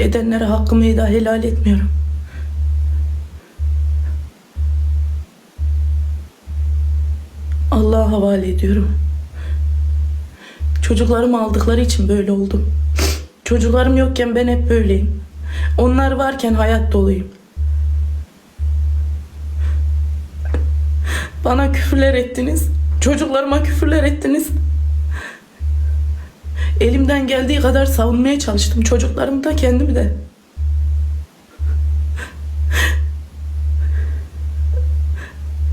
edenlere hakkımı da helal etmiyorum. Allah'a havale ediyorum. Çocuklarımı aldıkları için böyle oldum. Çocuklarım yokken ben hep böyleyim. Onlar varken hayat doluyum. Bana küfürler ettiniz. Çocuklarıma küfürler ettiniz. Elimden geldiği kadar savunmaya çalıştım. Çocuklarımı da kendimi de.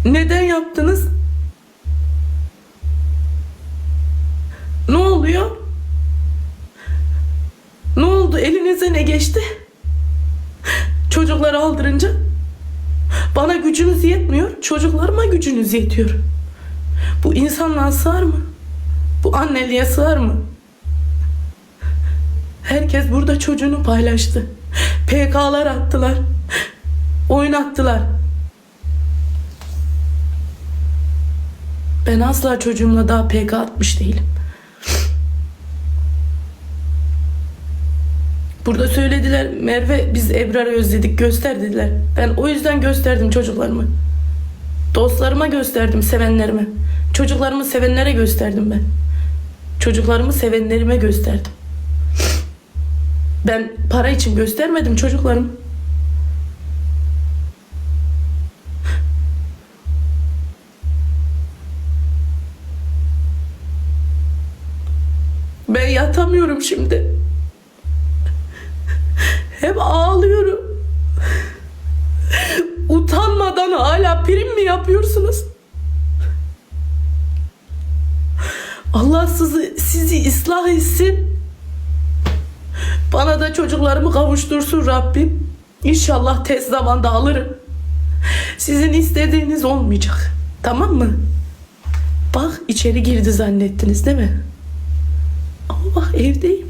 Neden yaptınız? Ne oluyor? Ne oldu? Elinize ne geçti? Çocukları aldırınca bana gücünüz yetmiyor, çocuklarıma gücünüz yetiyor. Bu insanlığa sığar mı? Bu anneliğe sığar mı? Herkes burada çocuğunu paylaştı. PK'lar attılar. Oynattılar. Ben asla çocuğumla daha PK atmış değilim. Burada söylediler Merve biz Ebrar'ı özledik göster dediler. Ben o yüzden gösterdim çocuklarımı. Dostlarıma gösterdim sevenlerime. Çocuklarımı sevenlere gösterdim ben. Çocuklarımı sevenlerime gösterdim. Ben para için göstermedim çocuklarımı. Ben yatamıyorum şimdi. Hep ağlıyorum. Utanmadan hala prim mi yapıyorsunuz? Allah sizi, sizi ıslah etsin. Bana da çocuklarımı kavuştursun Rabbim. İnşallah tez zamanda alırım. Sizin istediğiniz olmayacak. Tamam mı? Bak içeri girdi zannettiniz değil mi? Ama bak evdeyim.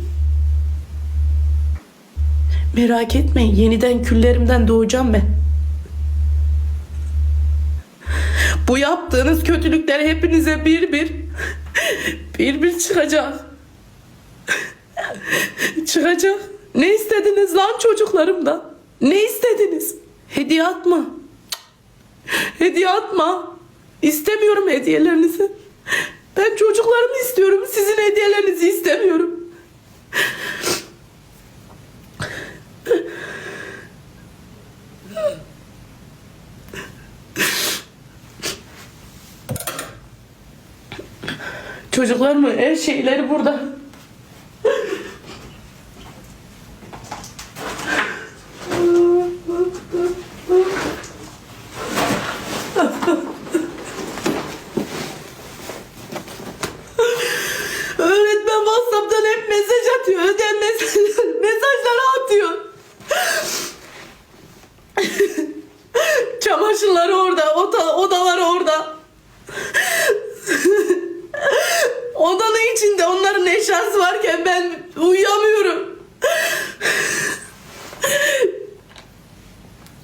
Merak etmeyin yeniden küllerimden doğacağım ben. Bu yaptığınız kötülükler hepinize bir bir bir bir çıkacak. Çıkacak. Ne istediniz lan çocuklarımdan? Ne istediniz? Hediye atma. Hediye atma. İstemiyorum hediyelerinizi. Ben çocuklarımı istiyorum. Sizin hediyelerinizi istemiyorum. Çocuklar mı? Her şeyleri burada. Eşyası varken ben uyuyamıyorum.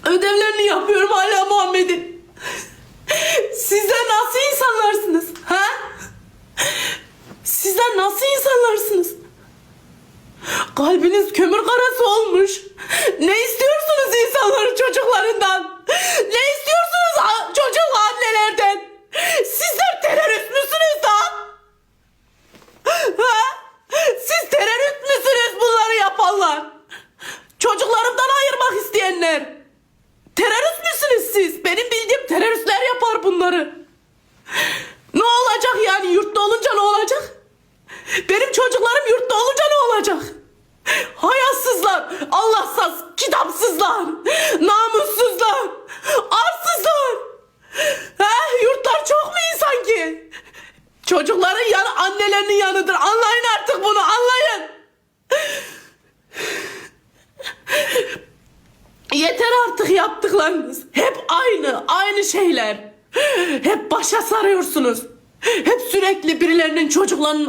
Ödevlerini yapıyorum hala Muhammed'in. Sizler nasıl insanlarsınız? Ha? Sizler nasıl insanlarsınız? Kalbiniz kömür karası olmuş. Ne istiyorsunuz insanların çocuklarından? Ne istiyorsunuz çocuk annelerden? Sizler terörist müsünüz lan? Ha? Siz terörist müsünüz yapanlar? Çocuklarımdan ayırmak isteyenler. Terörist müsünüz siz? Benim bildiğim teröristler yapar bunları.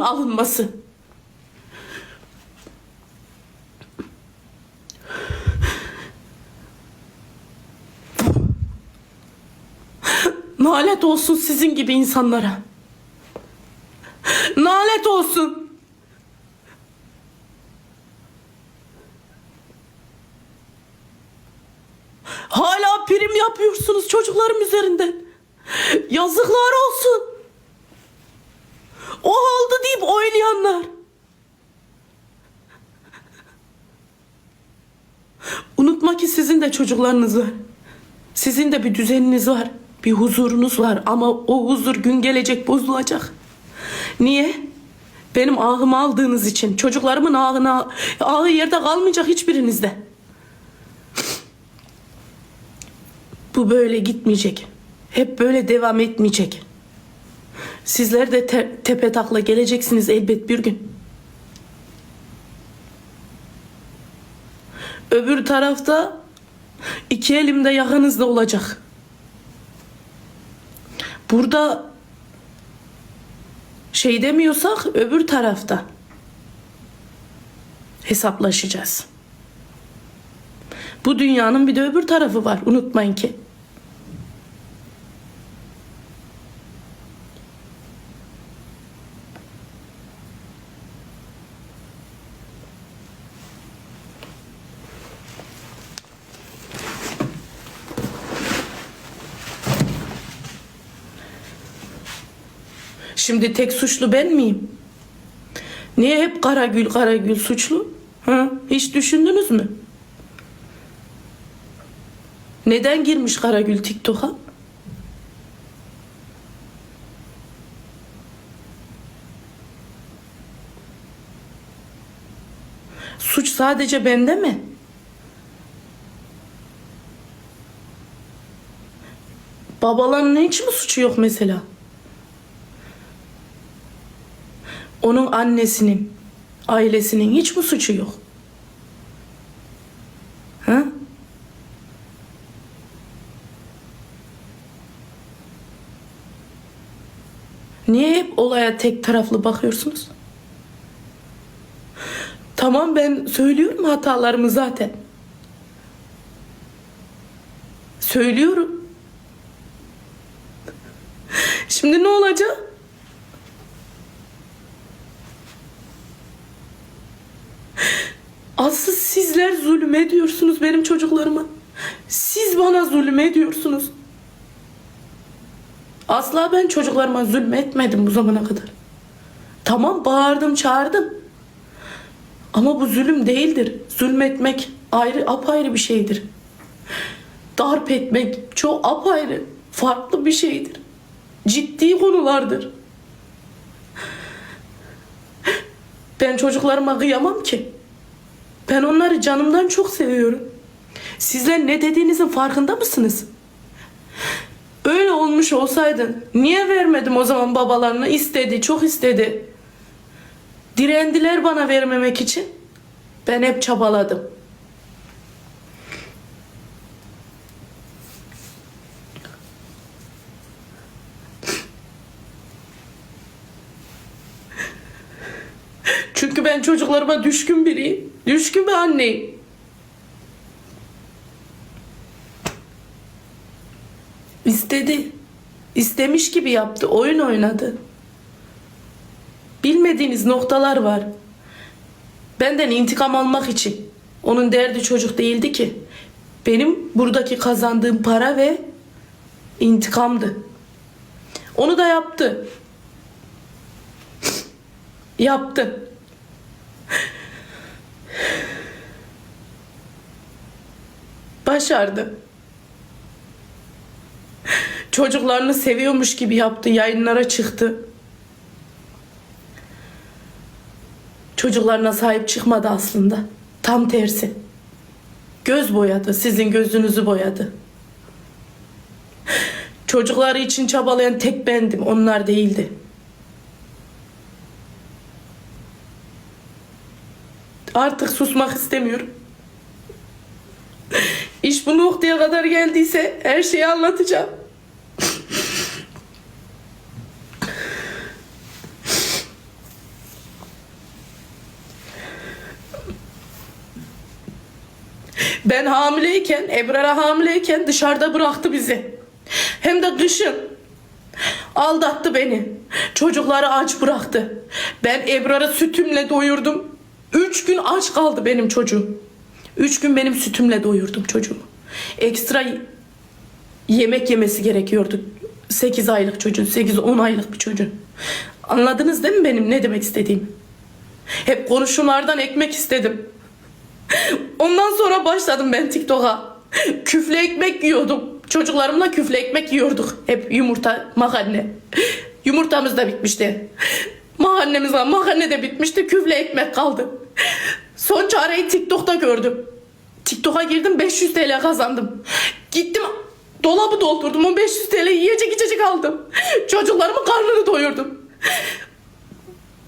alınması. Nalet olsun sizin gibi insanlara. Nalet olsun. Hala prim yapıyorsunuz çocuklarım üzerinden. Yazıklar olsun. O oldu deyip oynayanlar. Unutma ki sizin de çocuklarınız var. Sizin de bir düzeniniz var. Bir huzurunuz var ama o huzur gün gelecek bozulacak. Niye? Benim ahımı aldığınız için. Çocuklarımın ahına, ahı yerde kalmayacak hiçbirinizde. Bu böyle gitmeyecek. Hep böyle devam etmeyecek. Sizler de te- tepe takla geleceksiniz elbet bir gün. Öbür tarafta iki elimde yakınızda olacak. Burada şey demiyorsak öbür tarafta hesaplaşacağız. Bu dünyanın bir de öbür tarafı var. Unutmayın ki. Şimdi tek suçlu ben miyim? Niye hep Karagül Karagül suçlu? Ha? Hiç düşündünüz mü? Neden girmiş Karagül TikTok'a? Suç sadece bende mi? Babaların hiç mi suçu yok mesela? Onun annesinin, ailesinin hiç mi suçu yok? Ha? Niye hep olaya tek taraflı bakıyorsunuz? Tamam ben söylüyorum hatalarımı zaten. Söylüyorum. Şimdi ne olacak? Asıl sizler zulüm ediyorsunuz benim çocuklarıma. Siz bana zulüm ediyorsunuz. Asla ben çocuklarıma zulmetmedim bu zamana kadar. Tamam bağırdım çağırdım. Ama bu zulüm değildir. Zulmetmek ayrı apayrı bir şeydir. Darp etmek çok apayrı farklı bir şeydir. Ciddi konulardır. Ben çocuklarıma kıyamam ki. Ben onları canımdan çok seviyorum. Sizler ne dediğinizin farkında mısınız? Öyle olmuş olsaydın niye vermedim o zaman babalarına? İstedi, çok istedi. Direndiler bana vermemek için. Ben hep çabaladım. Çünkü ben çocuklarıma düşkün biriyim. Düşkün bir anneyim. İstedi. İstemiş gibi yaptı. Oyun oynadı. Bilmediğiniz noktalar var. Benden intikam almak için. Onun derdi çocuk değildi ki. Benim buradaki kazandığım para ve intikamdı. Onu da yaptı. Yaptı. Başardı. Çocuklarını seviyormuş gibi yaptı, yayınlara çıktı. Çocuklarına sahip çıkmadı aslında. Tam tersi. Göz boyadı, sizin gözünüzü boyadı. Çocukları için çabalayan tek bendim, onlar değildi. Artık susmak istemiyorum. İş bu noktaya kadar geldiyse her şeyi anlatacağım. Ben hamileyken, Ebrar'a hamileyken dışarıda bıraktı bizi. Hem de kışın. Aldattı beni. Çocukları aç bıraktı. Ben Ebrar'ı sütümle doyurdum. Üç gün aç kaldı benim çocuğum. Üç gün benim sütümle doyurdum çocuğumu. Ekstra yemek yemesi gerekiyordu. 8 aylık çocuğun, 8-10 aylık bir çocuğun. Anladınız değil mi benim ne demek istediğimi? Hep konuşmalardan ekmek istedim. Ondan sonra başladım ben TikTok'a. Küflü ekmek yiyordum. Çocuklarımla küflü ekmek yiyorduk. Hep yumurta, makarne. Yumurtamız da bitmişti. Makarnemiz var. Makarne de bitmişti. Küflü ekmek kaldı. Son çareyi TikTok'ta gördüm. TikTok'a girdim 500 TL kazandım. Gittim dolabı doldurdum. O 500 TL yiyecek içecek aldım. Çocuklarımın karnını doyurdum.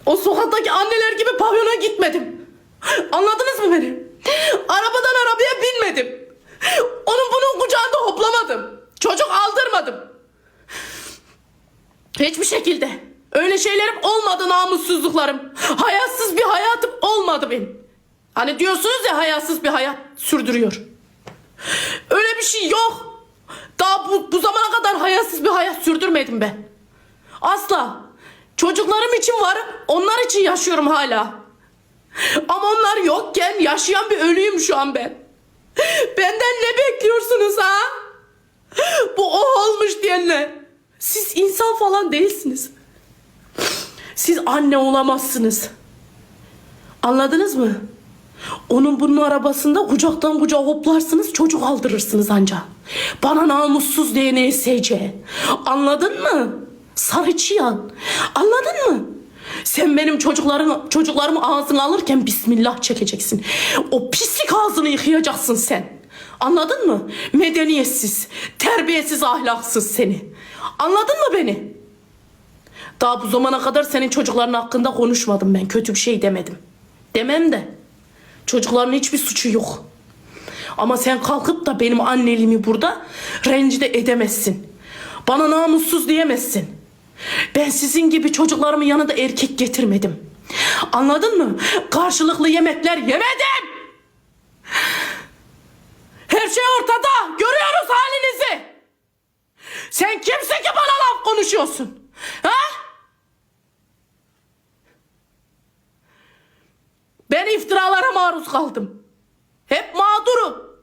O sokaktaki anneler gibi pavyona gitmedim. Anladınız mı beni? Arabadan arabaya binmedim. Onun bunun kucağında hoplamadım. Çocuk aldırmadım. Hiçbir şekilde. Öyle şeylerim olmadı namussuzluklarım. Hayatsız bir hayatım olmadı benim. Hani diyorsunuz ya hayatsız bir hayat sürdürüyor. Öyle bir şey yok. Daha bu, bu zamana kadar hayatsız bir hayat sürdürmedim ben. Asla. Çocuklarım için varım. Onlar için yaşıyorum hala. Ama onlar yokken yaşayan bir ölüyüm şu an ben. Benden ne bekliyorsunuz ha? Bu o olmuş diyenler. Siz insan falan değilsiniz. Siz anne olamazsınız. Anladınız mı? Onun bunun arabasında kucaktan kucağa hoplarsınız çocuk aldırırsınız anca. Bana namussuz diye ne SC. Anladın mı? Sarı çıyan. Anladın mı? Sen benim çocuklarımı, çocuklarımı ağzına alırken Bismillah çekeceksin. O pislik ağzını yıkayacaksın sen. Anladın mı? Medeniyetsiz, terbiyesiz, ahlaksız seni. Anladın mı beni? Daha bu zamana kadar senin çocukların hakkında konuşmadım ben. Kötü bir şey demedim. Demem de. Çocukların hiçbir suçu yok. Ama sen kalkıp da benim anneliğimi burada rencide edemezsin. Bana namussuz diyemezsin. Ben sizin gibi çocuklarımın yanında erkek getirmedim. Anladın mı? Karşılıklı yemekler yemedim. Her şey ortada. Görüyoruz halinizi. Sen kimsin ki bana laf konuşuyorsun? Ha? Ben iftiralara maruz kaldım. Hep mağdurum.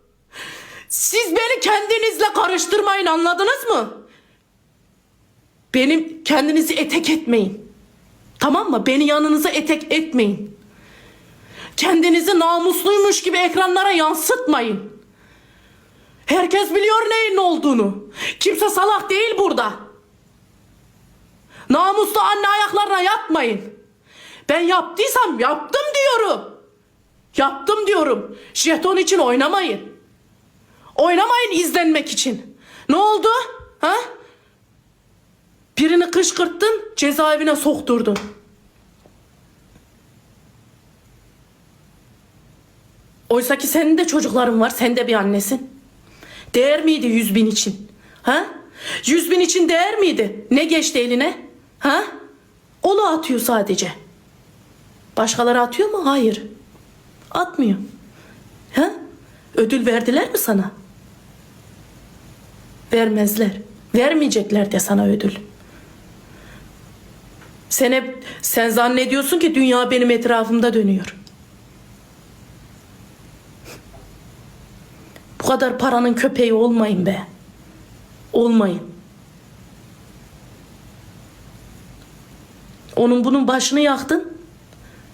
Siz beni kendinizle karıştırmayın anladınız mı? Benim kendinizi etek etmeyin. Tamam mı? Beni yanınıza etek etmeyin. Kendinizi namusluymuş gibi ekranlara yansıtmayın. Herkes biliyor neyin ne olduğunu. Kimse salak değil burada. Namuslu anne ayaklarına yatmayın. Ben yaptıysam yaptım diyorum. Yaptım diyorum. Jeton için oynamayın. Oynamayın izlenmek için. Ne oldu? Ha? Birini kışkırttın, cezaevine sokturdun. Oysa ki senin de çocukların var, sen de bir annesin. Değer miydi yüz bin için? Ha? Yüz bin için değer miydi? Ne geçti eline? Ha? Onu atıyor sadece. Başkaları atıyor mu? Hayır. Atmıyor. Ha? Ödül verdiler mi sana? Vermezler. Vermeyecekler de sana ödül. Sen hep sen zannediyorsun ki dünya benim etrafımda dönüyor. Bu kadar paranın köpeği olmayın be. Olmayın. Onun bunun başını yaktın.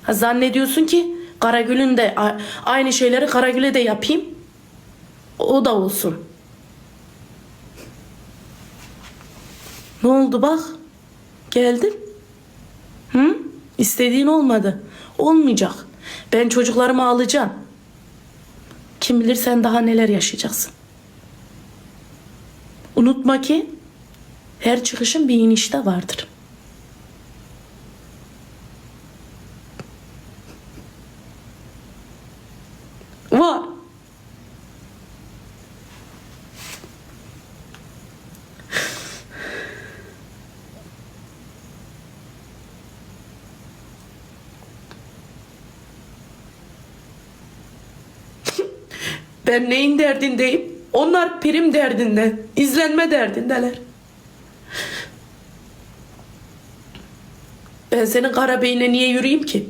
Ha, zannediyorsun ki Karagül'ün de aynı şeyleri Karagül'e de yapayım. O da olsun. Ne oldu bak? Geldim. Hı? İstediğin olmadı. Olmayacak. Ben çocuklarımı alacağım. Kim bilir sen daha neler yaşayacaksın. Unutma ki her çıkışın bir inişte vardır. Var. Ben neyin derdindeyim? Onlar prim derdinde, izlenme derdindeler. Ben senin Karabey'ine niye yürüyeyim ki?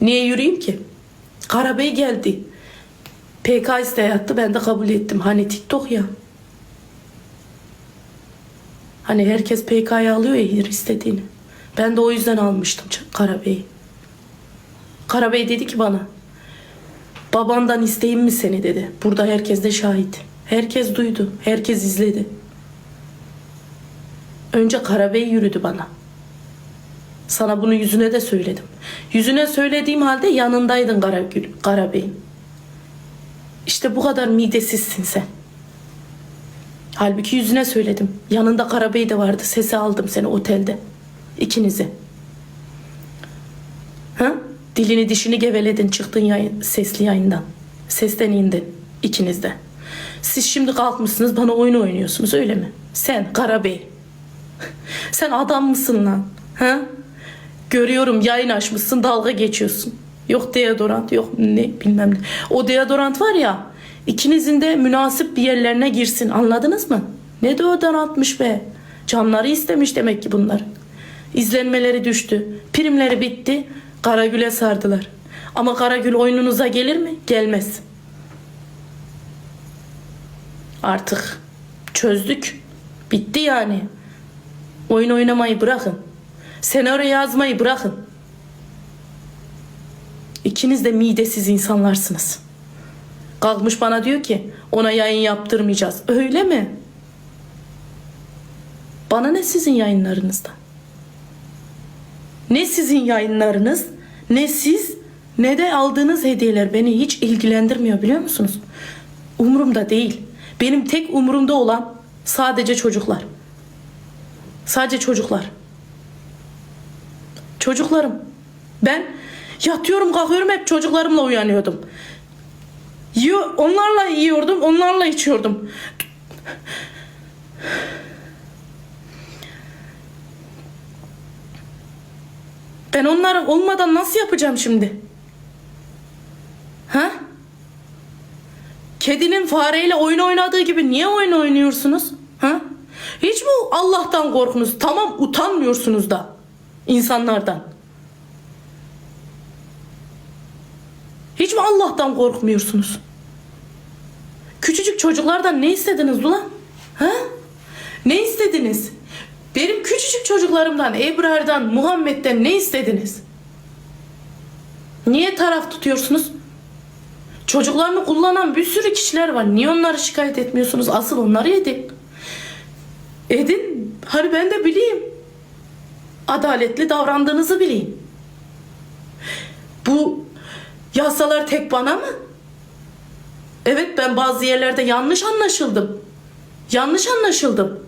Niye yürüyeyim ki? Karabey geldi. PK isteği attı ben de kabul ettim. Hani TikTok ya. Hani herkes PK'ya alıyor ya istediğini. Ben de o yüzden almıştım Karabey'i. Karabey dedi ki bana babandan isteyeyim mi seni dedi. Burada herkes de şahit. Herkes duydu. Herkes izledi. Önce Karabey yürüdü bana. Sana bunu yüzüne de söyledim. Yüzüne söylediğim halde yanındaydın Karagül, Karabey'in. İşte bu kadar midesizsin sen. Halbuki yüzüne söyledim. Yanında Karabey de vardı. Sesi aldım seni otelde. İkinizi. Ha? Dilini dişini geveledin çıktın yayın, sesli yayından. Sesten indin. ikiniz de. Siz şimdi kalkmışsınız bana oyun oynuyorsunuz öyle mi? Sen Karabey. Sen adam mısın lan? Ha? Görüyorum yayın açmışsın dalga geçiyorsun. Yok deodorant yok ne bilmem ne. O deodorant var ya ikinizin de münasip bir yerlerine girsin anladınız mı? Ne deodorantmış be. Canları istemiş demek ki bunlar. İzlenmeleri düştü. Primleri bitti. Karagül'e sardılar. Ama Karagül oyununuza gelir mi? Gelmez. Artık çözdük. Bitti yani. Oyun oynamayı bırakın. Senaryo yazmayı bırakın. İkiniz de midesiz insanlarsınız. Kalkmış bana diyor ki ona yayın yaptırmayacağız. Öyle mi? Bana ne sizin yayınlarınızdan? Ne sizin yayınlarınız, ne siz, ne de aldığınız hediyeler beni hiç ilgilendirmiyor biliyor musunuz? Umurumda değil. Benim tek umurumda olan sadece çocuklar. Sadece çocuklar. Çocuklarım. Ben yatıyorum kalkıyorum hep çocuklarımla uyanıyordum. Yiyor, onlarla yiyordum, onlarla içiyordum. Ben onlar olmadan nasıl yapacağım şimdi? Ha? Kedinin fareyle oyun oynadığı gibi niye oyun oynuyorsunuz? Ha? Hiç mi Allah'tan korkunuz? Tamam utanmıyorsunuz da insanlardan. Hiç mi Allah'tan korkmuyorsunuz? Küçücük çocuklardan ne istediniz ulan? Ha? Ne istediniz? Benim küçücük çocuklarımdan, Ebrar'dan, Muhammed'den ne istediniz? Niye taraf tutuyorsunuz? Çocuklarını kullanan bir sürü kişiler var. Niye onları şikayet etmiyorsunuz? Asıl onları edin. Edin. Hani ben de bileyim. Adaletli davrandığınızı bileyim. Bu yasalar tek bana mı? Evet ben bazı yerlerde yanlış anlaşıldım. Yanlış anlaşıldım.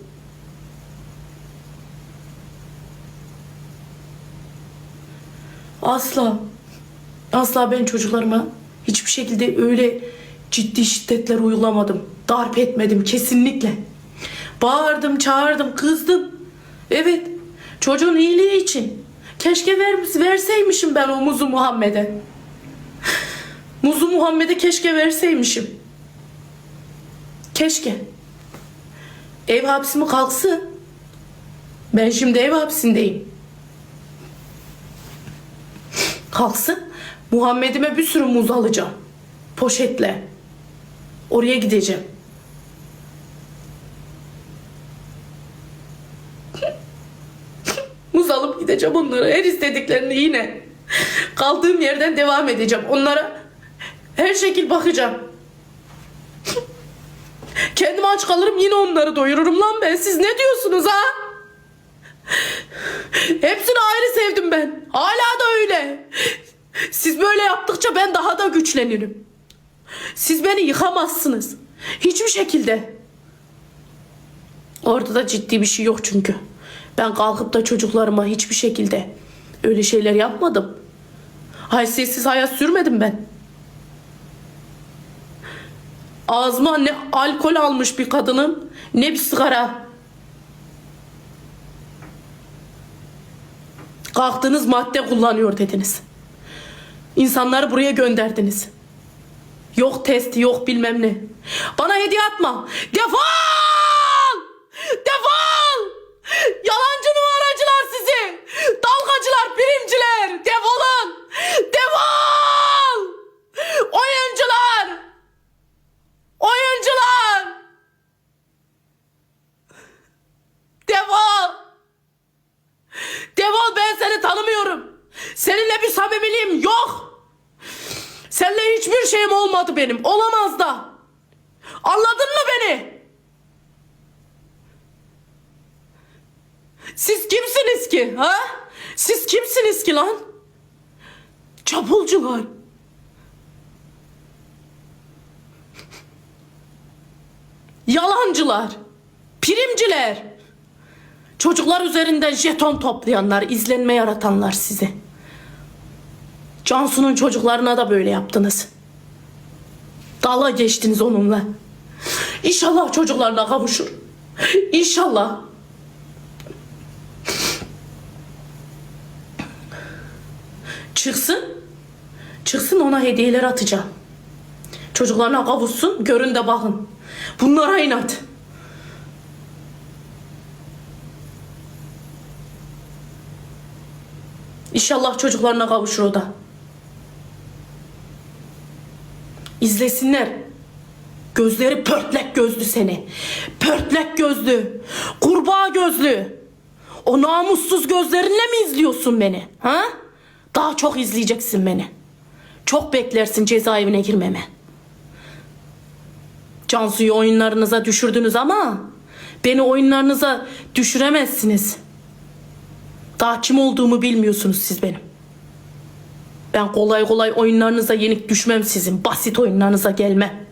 Asla. Asla ben çocuklarıma hiçbir şekilde öyle ciddi şiddetler uygulamadım. Darp etmedim kesinlikle. Bağırdım, çağırdım, kızdım. Evet, çocuğun iyiliği için. Keşke ver, verseymişim ben o muzu Muhammed'e. Muzu Muhammed'e keşke verseymişim. Keşke. Ev hapsimi kalksın. Ben şimdi ev hapsindeyim. Kalksın. Muhammed'ime bir sürü muz alacağım. Poşetle. Oraya gideceğim. muz alıp gideceğim onlara. Her istediklerini yine. Kaldığım yerden devam edeceğim. Onlara her şekil bakacağım. Kendim aç kalırım yine onları doyururum lan ben. Siz ne diyorsunuz ha? Hepsini ayrı sevdim ben. Hala da öyle. Siz böyle yaptıkça ben daha da güçlenirim. Siz beni yıkamazsınız. Hiçbir şekilde. Orada da ciddi bir şey yok çünkü. Ben kalkıp da çocuklarıma hiçbir şekilde öyle şeyler yapmadım. Haysiyetsiz hayat sürmedim ben. Ağzıma ne alkol almış bir kadının ne bir sigara. Kalktınız madde kullanıyor dediniz. İnsanları buraya gönderdiniz. Yok testi yok bilmem ne. Bana hediye atma. Defol! Defol! Yalancı numaracılar sizi. Dalgacılar, birimciler. Defolun. Defol! Oyuncular! Oyuncular! Defol! Hiçbir şeyim olmadı benim. Olamaz da. Anladın mı beni? Siz kimsiniz ki? Ha? Siz kimsiniz ki? Çapulcular. Yalancılar. Primciler. Çocuklar üzerinden jeton toplayanlar, izlenme yaratanlar sizi. Cansu'nun çocuklarına da böyle yaptınız. Dalga geçtiniz onunla. İnşallah çocuklarına kavuşur. İnşallah. Çıksın. Çıksın ona hediyeler atacağım. Çocuklarına kavuşsun. Görün de bakın. Bunlara inat. İnşallah çocuklarına kavuşur o da. İzlesinler. Gözleri pörtlek gözlü seni. Pörtlek gözlü. Kurbağa gözlü. O namussuz gözlerinle mi izliyorsun beni? Ha? Daha çok izleyeceksin beni. Çok beklersin cezaevine girmeme. Cansu'yu oyunlarınıza düşürdünüz ama beni oyunlarınıza düşüremezsiniz. Daha kim olduğumu bilmiyorsunuz siz benim. Ben kolay kolay oyunlarınıza yenik düşmem sizin. Basit oyunlarınıza gelmem.